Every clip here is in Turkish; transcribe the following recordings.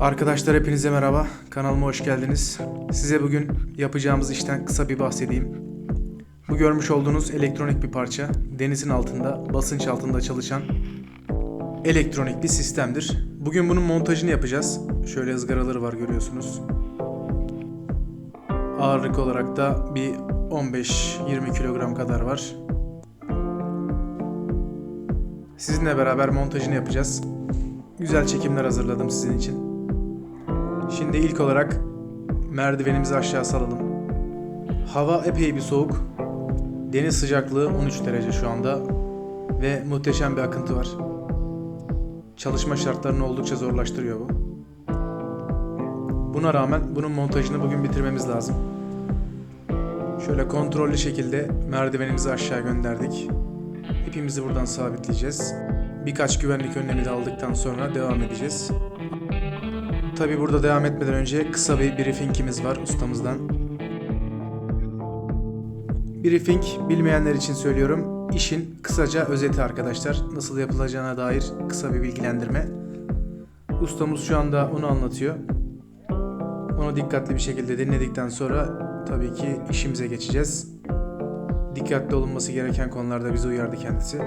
Arkadaşlar hepinize merhaba. Kanalıma hoş geldiniz. Size bugün yapacağımız işten kısa bir bahsedeyim. Bu görmüş olduğunuz elektronik bir parça. Denizin altında, basınç altında çalışan elektronik bir sistemdir. Bugün bunun montajını yapacağız. Şöyle ızgaraları var görüyorsunuz. Ağırlık olarak da bir 15-20 kilogram kadar var. Sizinle beraber montajını yapacağız. Güzel çekimler hazırladım sizin için. Şimdi ilk olarak merdivenimizi aşağı salalım. Hava epey bir soğuk. Deniz sıcaklığı 13 derece şu anda ve muhteşem bir akıntı var. Çalışma şartlarını oldukça zorlaştırıyor bu. Buna rağmen bunun montajını bugün bitirmemiz lazım. Şöyle kontrollü şekilde merdivenimizi aşağı gönderdik. İpimizi buradan sabitleyeceğiz. Birkaç güvenlik önlemi de aldıktan sonra devam edeceğiz. Tabi burada devam etmeden önce kısa bir briefingimiz var ustamızdan. Briefing bilmeyenler için söylüyorum. İşin kısaca özeti arkadaşlar. Nasıl yapılacağına dair kısa bir bilgilendirme. Ustamız şu anda onu anlatıyor. Onu dikkatli bir şekilde dinledikten sonra tabii ki işimize geçeceğiz. Dikkatli olunması gereken konularda bizi uyardı kendisi.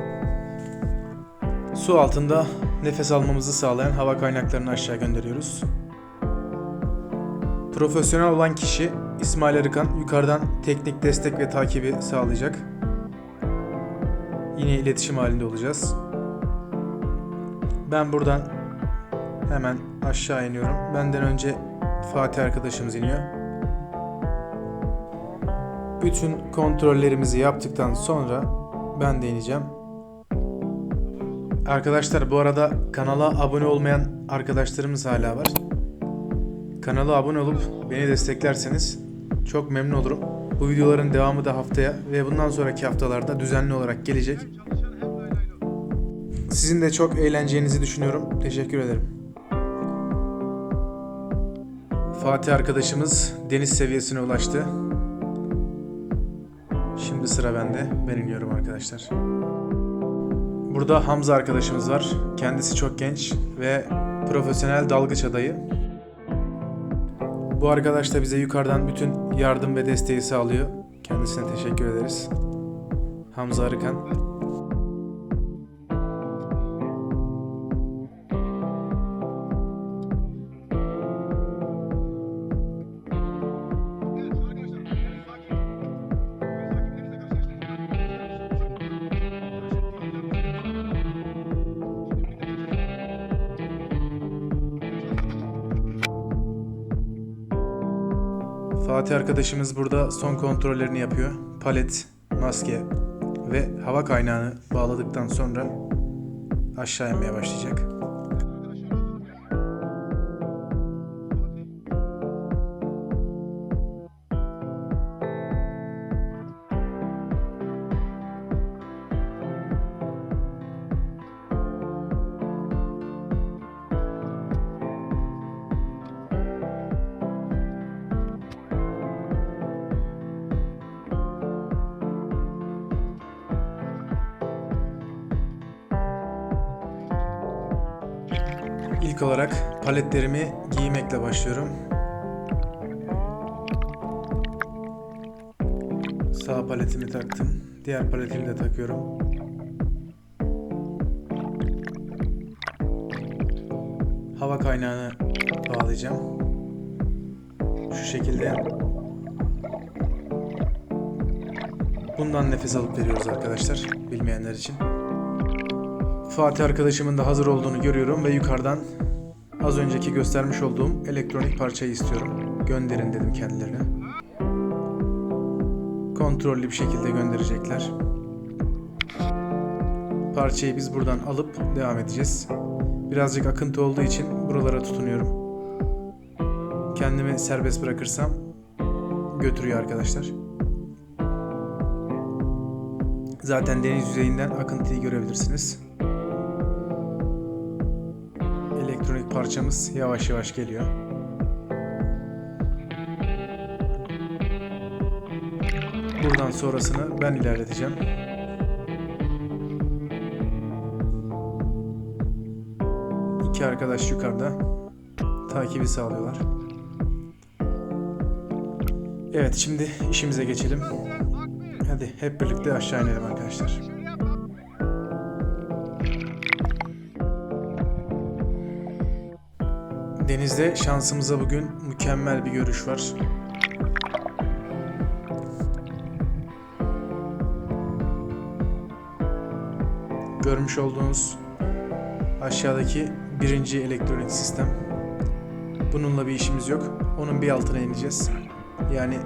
Su altında nefes almamızı sağlayan hava kaynaklarını aşağı gönderiyoruz. Profesyonel olan kişi İsmail Arıkan yukarıdan teknik destek ve takibi sağlayacak. Yine iletişim halinde olacağız. Ben buradan hemen aşağı iniyorum. Benden önce Fatih arkadaşımız iniyor. Bütün kontrollerimizi yaptıktan sonra ben de ineceğim. Arkadaşlar bu arada kanala abone olmayan arkadaşlarımız hala var. Kanala abone olup beni desteklerseniz çok memnun olurum. Bu videoların devamı da haftaya ve bundan sonraki haftalarda düzenli olarak gelecek. Sizin de çok eğleneceğinizi düşünüyorum. Teşekkür ederim. Fatih arkadaşımız deniz seviyesine ulaştı. Şimdi sıra bende. Ben iniyorum arkadaşlar. Burada Hamza arkadaşımız var. Kendisi çok genç ve profesyonel dalgıç adayı. Bu arkadaş da bize yukarıdan bütün yardım ve desteği sağlıyor. Kendisine teşekkür ederiz. Hamza Arıkan. Fatih arkadaşımız burada son kontrollerini yapıyor. Palet, maske ve hava kaynağını bağladıktan sonra aşağı inmeye başlayacak. İlk olarak paletlerimi giymekle başlıyorum. Sağ paletimi taktım. Diğer paletimi de takıyorum. Hava kaynağını bağlayacağım. Şu şekilde. Bundan nefes alıp veriyoruz arkadaşlar. Bilmeyenler için. Fatih arkadaşımın da hazır olduğunu görüyorum ve yukarıdan az önceki göstermiş olduğum elektronik parçayı istiyorum. Gönderin dedim kendilerine. Kontrollü bir şekilde gönderecekler. Parçayı biz buradan alıp devam edeceğiz. Birazcık akıntı olduğu için buralara tutunuyorum. Kendimi serbest bırakırsam götürüyor arkadaşlar. Zaten deniz yüzeyinden akıntıyı görebilirsiniz. Parçamız yavaş yavaş geliyor. Buradan sonrasını ben ilerleteceğim. İki arkadaş yukarıda. takibi sağlıyorlar. Evet şimdi işimize geçelim. Hadi hep birlikte aşağı inelim arkadaşlar. Denizde şansımıza bugün mükemmel bir görüş var. Görmüş olduğunuz aşağıdaki birinci elektronik sistem. Bununla bir işimiz yok. Onun bir altına ineceğiz. Yani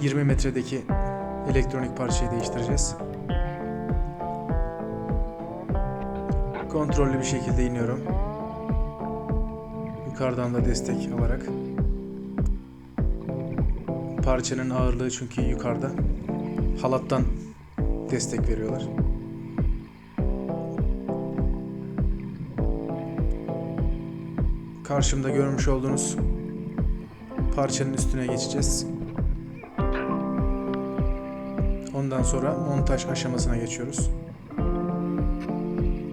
20 metredeki elektronik parçayı değiştireceğiz. Kontrollü bir şekilde iniyorum. Yukarıdan da destek alarak. Parçanın ağırlığı çünkü yukarıda. Halattan destek veriyorlar. Karşımda görmüş olduğunuz parçanın üstüne geçeceğiz. Ondan sonra montaj aşamasına geçiyoruz.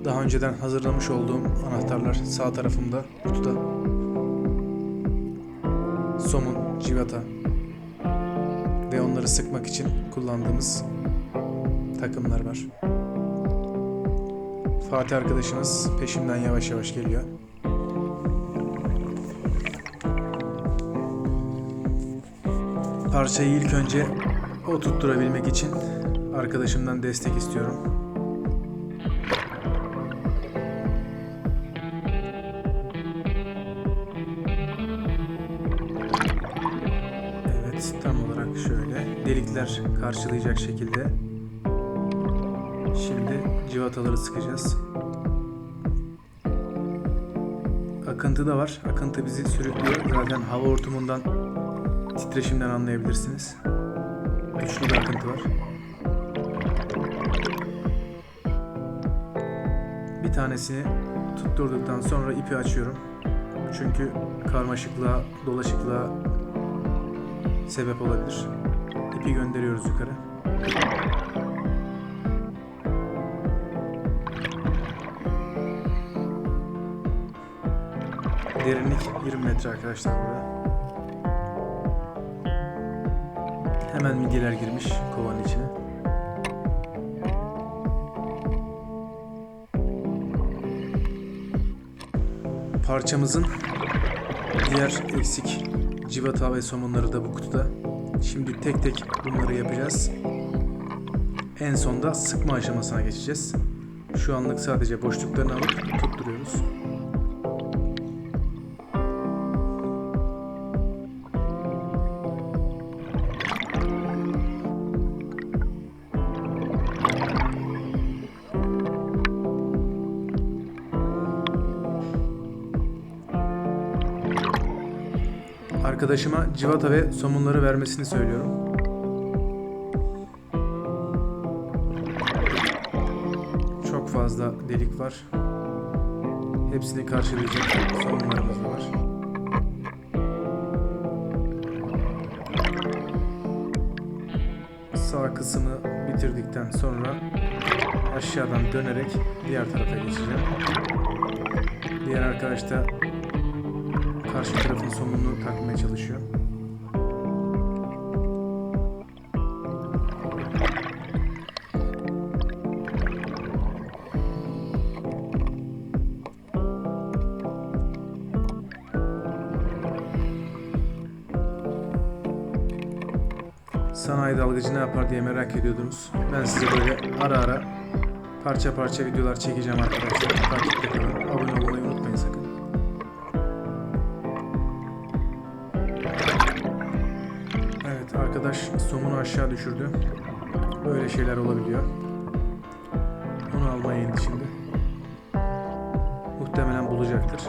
Daha önceden hazırlamış olduğum anahtarlar sağ tarafımda kutuda. Somun, civata ve onları sıkmak için kullandığımız takımlar var. Fatih arkadaşımız peşimden yavaş yavaş geliyor. Parçayı ilk önce o tutturabilmek için arkadaşımdan destek istiyorum. Şöyle. Delikler karşılayacak şekilde. Şimdi civataları sıkacağız. Akıntı da var. Akıntı bizi sürüklüyor. Zaten hava ortamından titreşimden anlayabilirsiniz. Güçlü bir akıntı var. Bir tanesini tutturduktan sonra ipi açıyorum. Çünkü karmaşıklığa, dolaşıklığa sebep olabilir. İpi gönderiyoruz yukarı. Derinlik 20 metre arkadaşlar burada. Hemen midyeler girmiş kovanın içine. Parçamızın diğer eksik civata ve somunları da bu kutuda. Şimdi tek tek bunları yapacağız. En sonda sıkma aşamasına geçeceğiz. Şu anlık sadece boşluklarını alıp tutturuyoruz. Arkadaşıma civata ve somunları vermesini söylüyorum. Çok fazla delik var. Hepsini karşılayacak somunlarımız da var. Sağ kısmı bitirdikten sonra aşağıdan dönerek diğer tarafa geçeceğim. Diğer arkadaş da karşı tarafın somununu takmaya çalışıyor. Sanayi dalgıcı ne yapar diye merak ediyordunuz. Ben size böyle ara ara parça parça videolar çekeceğim arkadaşlar. Takipte kalın. Somunu aşağı düşürdü. Böyle şeyler olabiliyor. Onu almaya indi şimdi. Muhtemelen bulacaktır.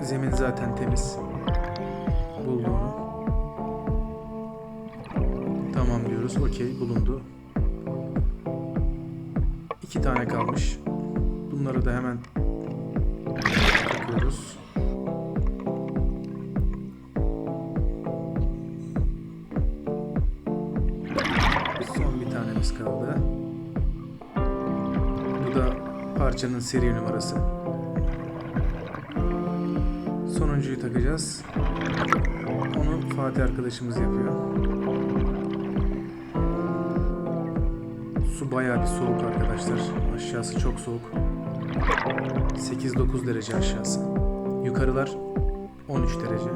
Zemin zaten temiz. Buldu onu. Tamam diyoruz. Okey bulundu. İki tane kalmış. Bunları da hemen takıyoruz. Parçanın seri numarası. Sonuncuyu takacağız. Onu Fatih arkadaşımız yapıyor. Su bayağı bir soğuk arkadaşlar. Aşağısı çok soğuk. 8-9 derece aşağısı. Yukarılar 13 derece.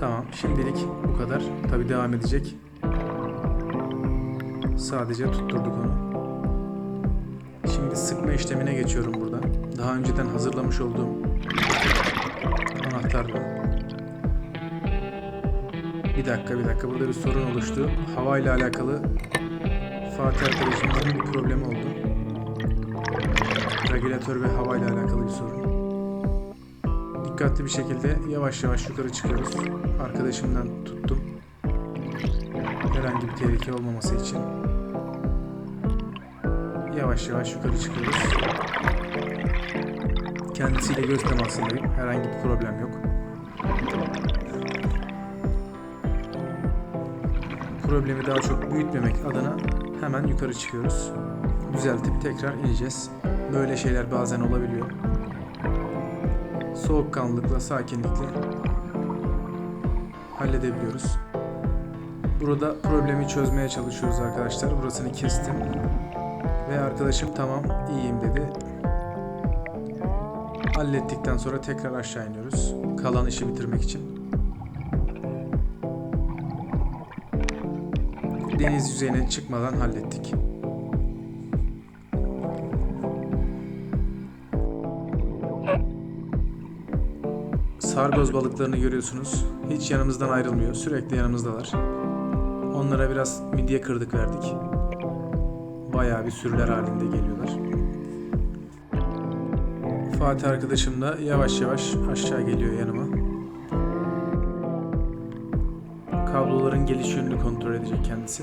Tamam şimdilik bu kadar. Tabi devam edecek. Sadece tutturduk onu. Sıkma işlemine geçiyorum burada. Daha önceden hazırlamış olduğum anahtarla. Bir dakika bir dakika burada bir sorun oluştu. Hava ile alakalı Fatih arkadaşımızın bir problemi oldu. Regülatör ve hava ile alakalı bir sorun. Dikkatli bir şekilde yavaş yavaş yukarı çıkıyoruz. Arkadaşımdan tuttum. Herhangi bir tehlike olmaması için. Yavaş yavaş yukarı çıkıyoruz. Kendisiyle göz temasındayım. Herhangi bir problem yok. Problemi daha çok büyütmemek adına hemen yukarı çıkıyoruz. Düzeltip tekrar ineceğiz. Böyle şeyler bazen olabiliyor. Soğukkanlılıkla, sakinlikle halledebiliyoruz. Burada problemi çözmeye çalışıyoruz arkadaşlar. Burasını kestim. Ve arkadaşım tamam iyiyim dedi. Hallettikten sonra tekrar aşağı iniyoruz. Kalan işi bitirmek için. Deniz yüzeyine çıkmadan hallettik. Sargoz balıklarını görüyorsunuz. Hiç yanımızdan ayrılmıyor. Sürekli yanımızdalar. Onlara biraz midye kırdık verdik. Bayağı bir sürüler halinde geliyorlar. Fatih arkadaşım da yavaş yavaş aşağı geliyor yanıma. Kabloların geliş yönünü kontrol edecek kendisi.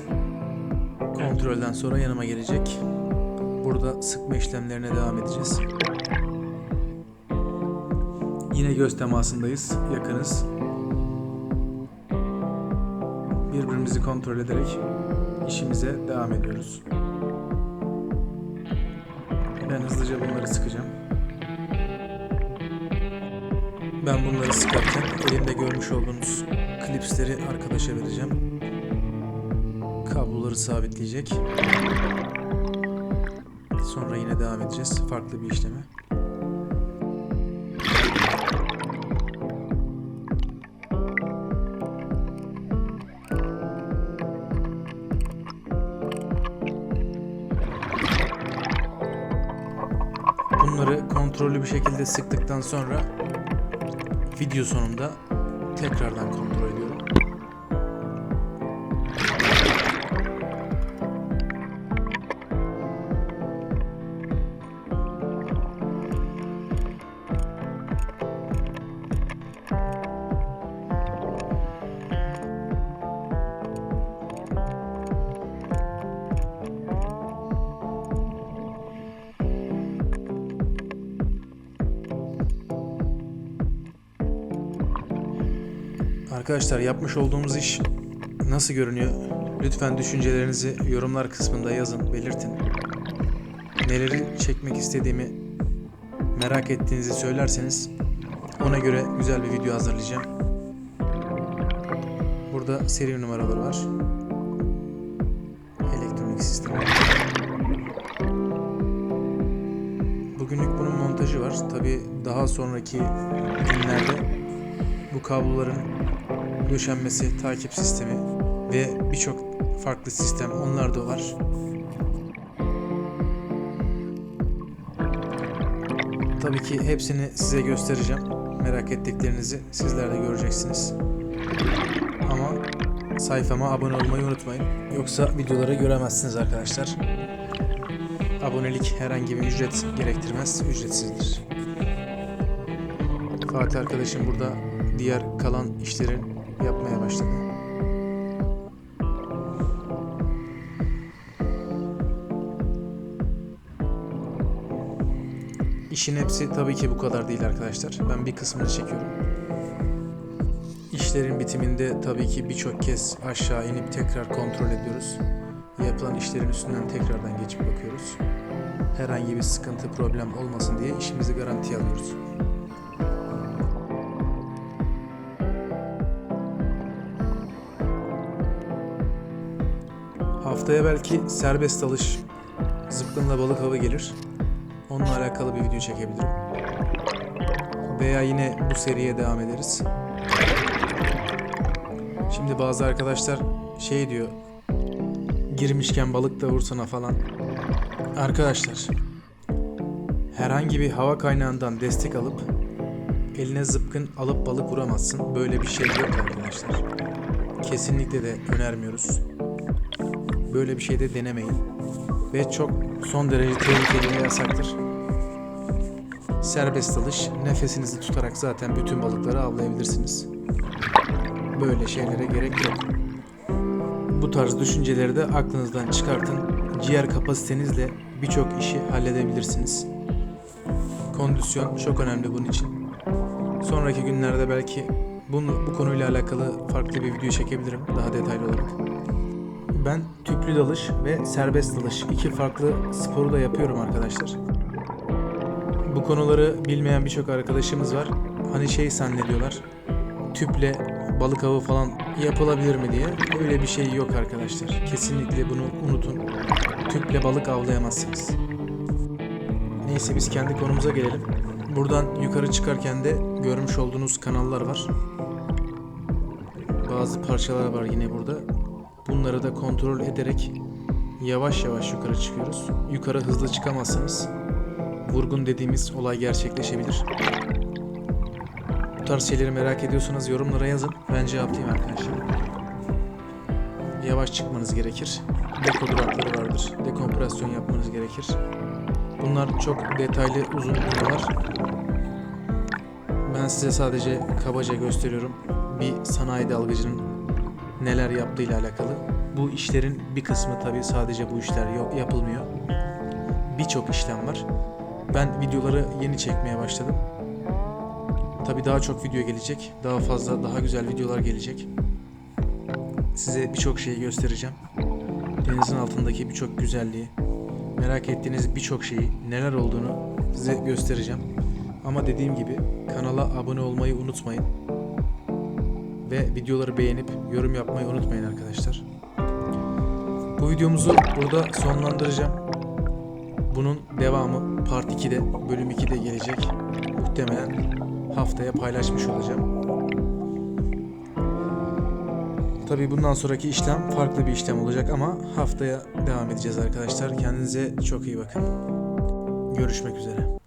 Kontrolden sonra yanıma gelecek. Burada sıkma işlemlerine devam edeceğiz. Yine göz temasındayız, yakınız. Birbirimizi kontrol ederek işimize devam ediyoruz. Ben hızlıca bunları sıkacağım. Ben bunları sıkarken elimde görmüş olduğunuz klipsleri arkadaşa vereceğim. Kabloları sabitleyecek. Sonra yine devam edeceğiz farklı bir işleme. Bunları kontrollü bir şekilde sıktıktan sonra video sonunda tekrardan kontrol Arkadaşlar yapmış olduğumuz iş nasıl görünüyor? Lütfen düşüncelerinizi yorumlar kısmında yazın, belirtin. Neleri çekmek istediğimi merak ettiğinizi söylerseniz ona göre güzel bir video hazırlayacağım. Burada seri numaraları var. Elektronik sistem. Bugünlük bunun montajı var. Tabi daha sonraki günlerde bu kabloların döşenmesi, takip sistemi ve birçok farklı sistem onlar da var. Tabii ki hepsini size göstereceğim. Merak ettiklerinizi sizler de göreceksiniz. Ama sayfama abone olmayı unutmayın. Yoksa videoları göremezsiniz arkadaşlar. Abonelik herhangi bir ücret gerektirmez, ücretsizdir. Fatih arkadaşım burada diğer kalan işleri yapmaya başladı. İşin hepsi tabii ki bu kadar değil arkadaşlar. Ben bir kısmını çekiyorum. İşlerin bitiminde tabii ki birçok kez aşağı inip tekrar kontrol ediyoruz. Yapılan işlerin üstünden tekrardan geçip bakıyoruz. Herhangi bir sıkıntı, problem olmasın diye işimizi garantiye alıyoruz. Haftaya belki serbest dalış, zıpkınla balık avı gelir. Onunla alakalı bir video çekebilirim. Veya yine bu seriye devam ederiz. Şimdi bazı arkadaşlar şey diyor. Girmişken balık da vursana falan. Arkadaşlar herhangi bir hava kaynağından destek alıp eline zıpkın alıp balık vuramazsın. Böyle bir şey yok arkadaşlar. Kesinlikle de önermiyoruz. Böyle bir şey de denemeyin. Ve çok son derece tehlikeli ve yasaktır. Serbest dalış, nefesinizi tutarak zaten bütün balıkları avlayabilirsiniz. Böyle şeylere gerek yok. Bu tarz düşünceleri de aklınızdan çıkartın. Ciğer kapasitenizle birçok işi halledebilirsiniz. Kondisyon çok önemli bunun için. Sonraki günlerde belki bunu, bu konuyla alakalı farklı bir video çekebilirim daha detaylı olarak. Ben tüplü dalış ve serbest dalış iki farklı sporu da yapıyorum arkadaşlar. Bu konuları bilmeyen birçok arkadaşımız var. Hani şey zannediyorlar. Tüple balık avı falan yapılabilir mi diye. Öyle bir şey yok arkadaşlar. Kesinlikle bunu unutun. Tüple balık avlayamazsınız. Neyse biz kendi konumuza gelelim. Buradan yukarı çıkarken de görmüş olduğunuz kanallar var. Bazı parçalar var yine burada. Bunları da kontrol ederek yavaş yavaş yukarı çıkıyoruz. Yukarı hızlı çıkamazsanız vurgun dediğimiz olay gerçekleşebilir. Bu tarz şeyleri merak ediyorsanız yorumlara yazın. Ben cevaplayayım arkadaşlar. Yavaş çıkmanız gerekir. Deko durakları vardır. Dekompresyon yapmanız gerekir. Bunlar çok detaylı uzun videolar. Ben size sadece kabaca gösteriyorum. Bir sanayi dalgıcının neler yaptığıyla alakalı. Bu işlerin bir kısmı tabii sadece bu işler yapılmıyor. Birçok işlem var. Ben videoları yeni çekmeye başladım. Tabii daha çok video gelecek. Daha fazla, daha güzel videolar gelecek. Size birçok şeyi göstereceğim. Denizin altındaki birçok güzelliği, merak ettiğiniz birçok şeyi, neler olduğunu size göstereceğim. Ama dediğim gibi kanala abone olmayı unutmayın. Ve videoları beğenip yorum yapmayı unutmayın arkadaşlar. Bu videomuzu burada sonlandıracağım. Bunun devamı Part 2'de, bölüm 2'de gelecek. Muhtemelen haftaya paylaşmış olacağım. Tabii bundan sonraki işlem farklı bir işlem olacak ama haftaya devam edeceğiz arkadaşlar. Kendinize çok iyi bakın. Görüşmek üzere.